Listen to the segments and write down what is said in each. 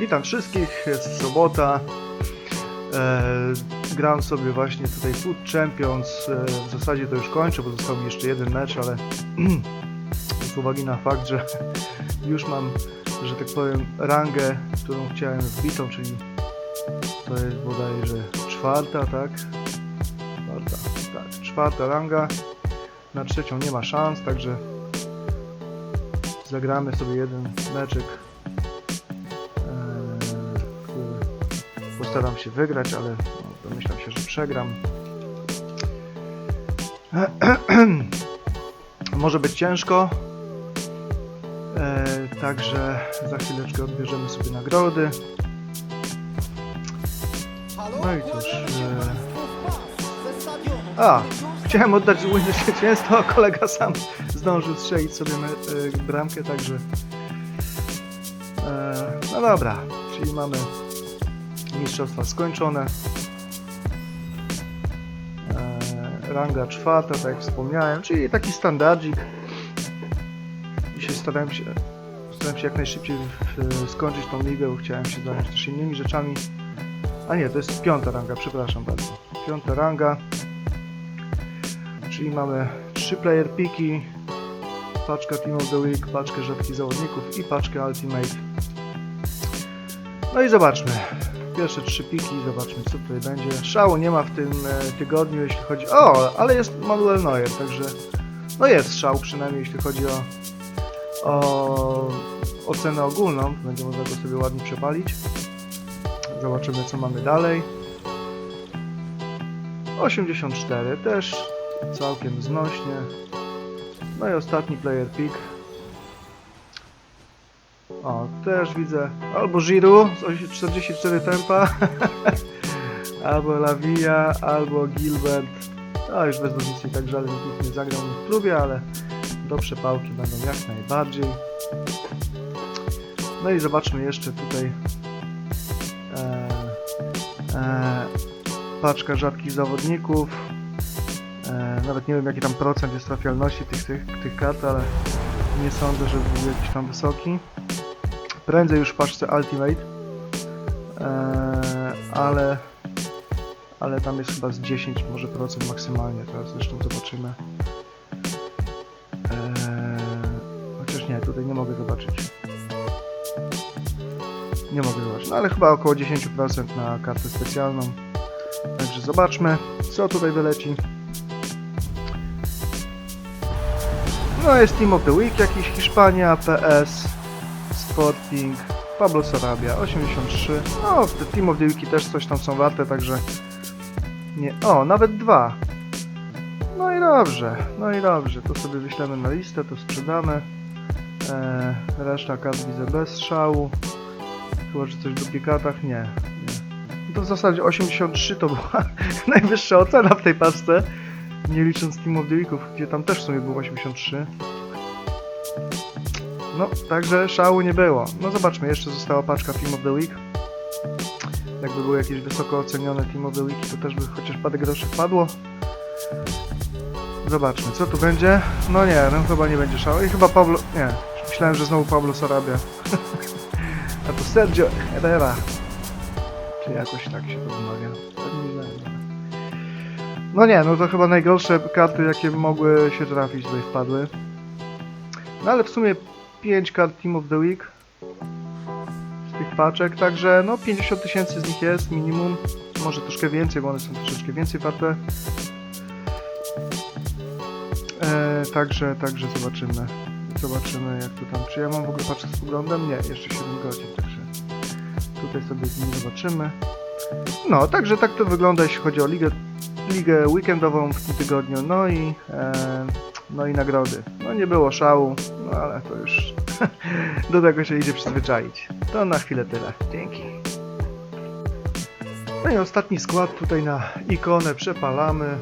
witam wszystkich, jest sobota. E, gram sobie właśnie tutaj Food Champions. E, w zasadzie to już kończę, bo został mi jeszcze jeden mecz, ale z uwagi na fakt, że już mam, że tak powiem, rangę, którą chciałem wbitą, czyli to jest bodajże czwarta, tak? Czwarta, tak, czwarta ranga. Na trzecią nie ma szans, także zagramy sobie jeden meczek, postaram się wygrać, ale no, domyślam się, że przegram. Może być ciężko, e, także za chwileczkę odbierzemy sobie nagrody. No i cóż. E... A, chciałem oddać Windows zwycięstwo, a kolega sam zdążył strzelić sobie y, bramkę, także... E, no dobra, czyli mamy mistrzostwa skończone. E, ranga czwarta, tak jak wspomniałem, czyli taki standardzik. Dzisiaj starałem się, starałem się jak najszybciej skończyć tą ligę, bo chciałem się zająć też innymi rzeczami. A nie, to jest piąta ranga, przepraszam bardzo. Piąta ranga. Czyli mamy 3 player piki, paczkę Team of the Week, paczkę rzadkich zawodników i paczkę Ultimate. No i zobaczmy. Pierwsze trzy piki, zobaczmy co tutaj będzie. Szału nie ma w tym e, tygodniu, jeśli chodzi... O, ale jest Manuel Neuer, także... No jest szał przynajmniej, jeśli chodzi o, o ocenę ogólną. Będzie można go sobie ładnie przepalić. Zobaczymy co mamy dalej. 84 też całkiem znośnie. No i ostatni player pick. O, też widzę albo Giroud z 44 tempa, albo Lavia, albo Gilbert. No już bez różnicy tak żaden z nich nie zagrał w klubie, ale do przepałki będą jak najbardziej. No i zobaczmy jeszcze tutaj e, e, paczka rzadkich zawodników. E, nawet nie wiem jaki tam procent jest trafialności tych, tych, tych kart, ale nie sądzę, że był jakiś tam wysoki. Prędzej już w paczce Ultimate, e, ale, ale tam jest chyba z 10 może procent maksymalnie, teraz zresztą zobaczymy. E, chociaż nie, tutaj nie mogę zobaczyć. Nie mogę zobaczyć, no ale chyba około 10% na kartę specjalną. Także zobaczmy, co tutaj wyleci. No jest Team of the Week jakiś Hiszpania, PS, Sporting, Pablo Sarabia, 83. No, te Team of the Weeki też coś tam są warte, także nie. O, nawet dwa. No i dobrze, no i dobrze. To sobie wyślemy na listę, to sprzedamy. Eee, reszta kart widzę bez szału. Chyba, że coś w duplikatach? Nie. nie. To w zasadzie 83 to była najwyższa ocena w tej paczce. Nie licząc Team of the Weeków, gdzie tam też w sumie było 83. No, także szału nie było. No zobaczmy, jeszcze została paczka Team of the Week. Jakby były jakieś wysoko ocenione Team of the Week, to też by chociaż parę groszy wpadło. Zobaczmy, co tu będzie. No nie, no chyba nie będzie szału. I chyba Pablo... Nie, myślałem, że znowu Pablo Sarabia. A to Sergio Herrera. Czy jakoś tak się to wymawia. Ale- No nie, no to chyba najgorsze karty, jakie mogły się trafić, tutaj wpadły. No ale w sumie 5 kart Team of the Week z tych paczek, także no 50 tysięcy z nich jest minimum. Może troszkę więcej, bo one są troszeczkę więcej warte. E, także, także zobaczymy. Zobaczymy jak to tam. Czy ja mam w ogóle paczkę z poglądem? Nie, jeszcze 7 godzin, także tutaj sobie z nim zobaczymy. No, także tak to wygląda, jeśli chodzi o ligę, ligę weekendową w tym tygodniu. No i, e, no i nagrody. No nie było szału, no ale to już do tego się idzie przyzwyczaić. To na chwilę tyle. Dzięki. No i ostatni skład tutaj na ikonę przepalamy.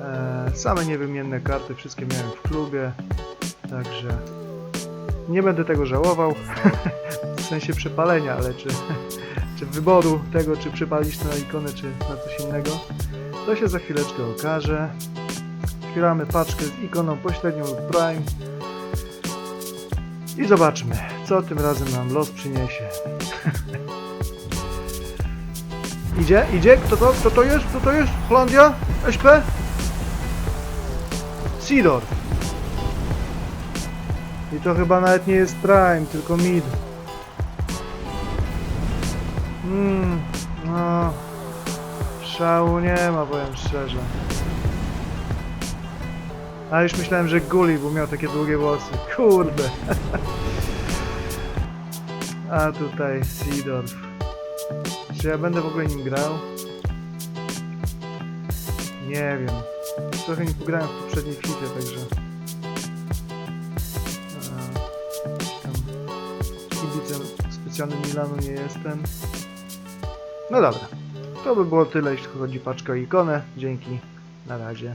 E, same niewymienne karty, wszystkie miałem w klubie. Także nie będę tego żałował. w sensie przepalenia, ale czy, czy wyboru tego, czy przepalić na ikonę, czy na coś innego, to się za chwileczkę okaże. Otwieramy paczkę z ikoną pośrednią lub Prime i zobaczmy, Co tym razem nam los przyniesie? idzie, idzie? Kto to? Kto to jest? Kto to jest? Holandia? SP? Seedorf. I to chyba nawet nie jest Prime, tylko Mid. Mmm, no... Szału nie ma, powiem szczerze. A już myślałem, że Guli, bo miał takie długie włosy. Kurde. A tutaj Seedorf. Czy ja będę w ogóle nim grał? Nie wiem. Trochę nie pograłem w poprzedniej FIFA, także... A, tam kibicem specjalnym Milanu nie jestem. No dobra. To by było tyle, jeśli chodzi o paczkę i ikonę. Dzięki. Na razie.